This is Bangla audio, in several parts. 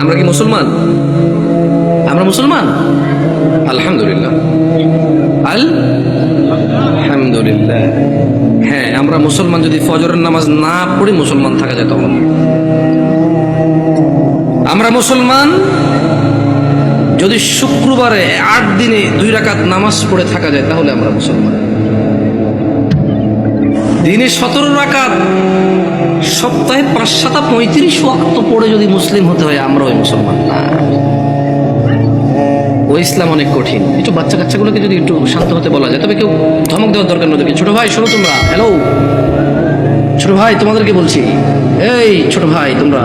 আমরা কি মুসলমান? আমরা মুসলমান? আলহামদুলিল্লাহ। আল আলহামদুলিল্লাহ। হ্যাঁ আমরা মুসলমান যদি ফজরের নামাজ না পড়ি, মুসলমান থাকা যায় তখন। আমরা মুসলমান যদি শুক্রবারে আট দিনে দুই রাকাত নামাজ পড়ে থাকা যায়, তাহলে আমরা মুসলমান। দিনে সতেরো রাকাত, সপ্তাহে পাঁচ সাতা পঁয়ত্রিশ ওয়াক্ত পড়ে যদি মুসলিম হতে হয়, আমরা ওই মুসলমান না। ও ইসলাম অনেক কঠিন। একটু বাচ্চা কাচ্চাগুলোকে যদি একটু শান্ত হতে বলা যায়, তবে কেউ ধমক দেওয়ার দরকার নয় ছোট ভাই, শোনো তোমরা। হ্যালো ছোট ভাই, তোমাদেরকে বলছি। এই, ছোট ভাই, তোমরা।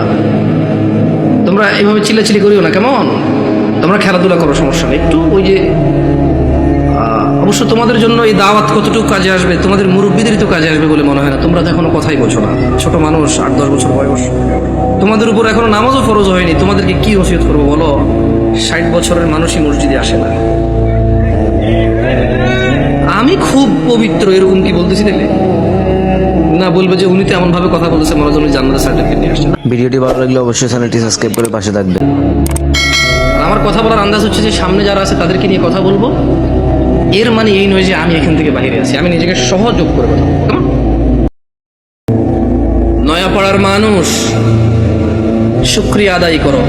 তোমরা এইভাবে চিল্লাচিল্লি করিও না, কেমন? তোমরা খেলাধুলা করো, সমস্যা নেই। একটু ওই যে অবশ্য তোমাদের জন্য এই দাওয়াত কতটুকু কাজে আসবে? তোমাদের মুরব্বীদেরই তো কাজে আসবে বলে মনে হয় না। তোমরা তো এখনও কথাই বোঝো না। ছোট মানুষ আট দশ বছর বয়স। তোমাদের উপর এখনও নামাজও ফরজ হয়নি। তোমাদেরকে কি ওসিয়ত করব বলো? ষাট বছরের মানুষই মসজিদে আসে না। আমি খুব পবিত্র এরকম কি বলতেছি দেখলে না বলবে যে উনি তো এমন ভাবে কথা বলতেছে মনে হয় উনি জান্নাতের সার্টিফিকেট নিয়ে আসছে ভিডিওটি ভালো লাগলে অবশ্যই চ্যানেলটি সাবস্ক্রাইব করে পাশে থাকবেন। আমার কথা বলার আন্দাজ হচ্ছে যে সামনে যারা আছে তাদেরকে নিয়ে কথা বলব। এর মানে এই নয় যে আমি এখান থেকে বাইরে আছি। আমি নিজেকে সহযোগ করে কথা? নয়াপাড়ার মানুষ, শুক্রিয়া আদায় করো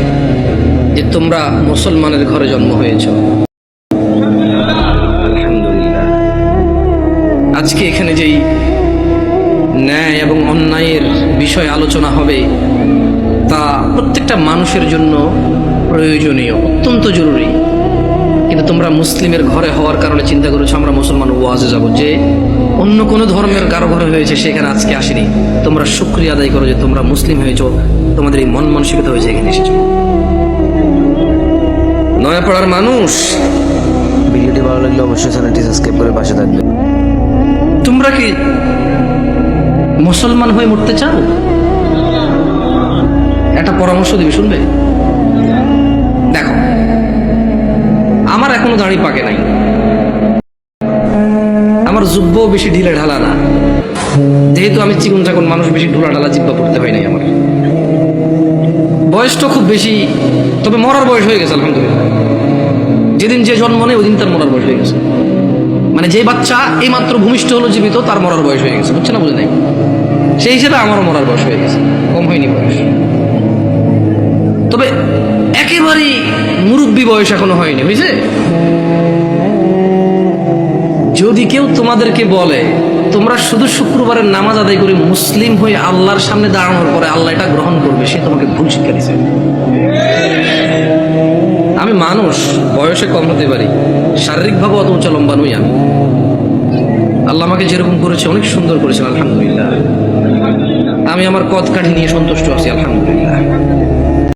যে তোমরা মুসলমানের ঘরে জন্ম হয়েছ। আজকে এখানে যেই ন্যায় এবং অন্যায়ের বিষয় আলোচনা হবে, তা প্রত্যেকটা মানুষের জন্য প্রয়োজনীয়, অত্যন্ত জরুরি। তোমরা মুসলিমের ঘরে হওয়ার কারণে চিন্তা করেছ আমরা মুসলমান ওয়াজে যাব। যে অন্য কোনো ধর্মের কারও ঘরে হয়েছে সেখানে আজকে আসেনি। তোমরা শুক্রিয়া আদায় করো যে তোমরা মুসলিম হয়েছ তোমাদের এই মন মানসিকতা হয়েছে এখানে এসেছ। নয়াপাড়ার মানুষ ভিডিওটি ভালো লাগলে অবশ্যই চ্যানেলটি সাবস্ক্রাইব করে পাশে থাকবে তোমরা কি মুসলমান হয়ে মরতে চাও? একটা পরামর্শ দিবি শুনবে? দাড়ি পাকে নাই। আমার জুব্ব বেশি ঢিলে ঢালা না। যেহেতু আমি চিকুন চাকুন মানুষ, বেশি ঢোলা ঢালা জিব্বা পড়তে হয় নাই আমার। বয়সটা খুব বেশি, তবে মরার বয়স হয়ে গেছে, আলহামদুলিল্লাহ। যেদিন যে জন্ম নেই ওই দিন তার মরার বয়স হয়ে গেছে। মানে যে বাচ্চা এই মাত্র ভূমিষ্ঠ হলো, জীবিত, তার মরার বয়স হয়ে গেছে বুঝছে না, বুঝে নাই? সেই হিসেবে আমারও মরার বয়স হয়ে গেছে, কম হয়নি বয়স। মুরব্বী বয়স এখনও হয়নি বুঝছে যদি কেউ তোমাদেরকে বলে, তোমরা শুধু শুক্রবারের নামাজ আদায় করে মুসলিম হয়ে আল্লাহর সামনে দাঁড়ানোর পরে আল্লাহ এটা গ্রহণ করবে, সে তোমাকে ভুল শিক্ষা দিচ্ছে আমি মানুষ, বয়সে কম হতে পারি শারীরিকভাবে অত উঁচা লম্বা নই আমি। আল্লাহ আমাকে যেরকম করেছে, অনেক সুন্দর করেছেন, আলহামদুলিল্লাহ। আমি আমার কদ কাঠি নিয়ে সন্তুষ্ট আছি, আলহামদুলিল্লাহ।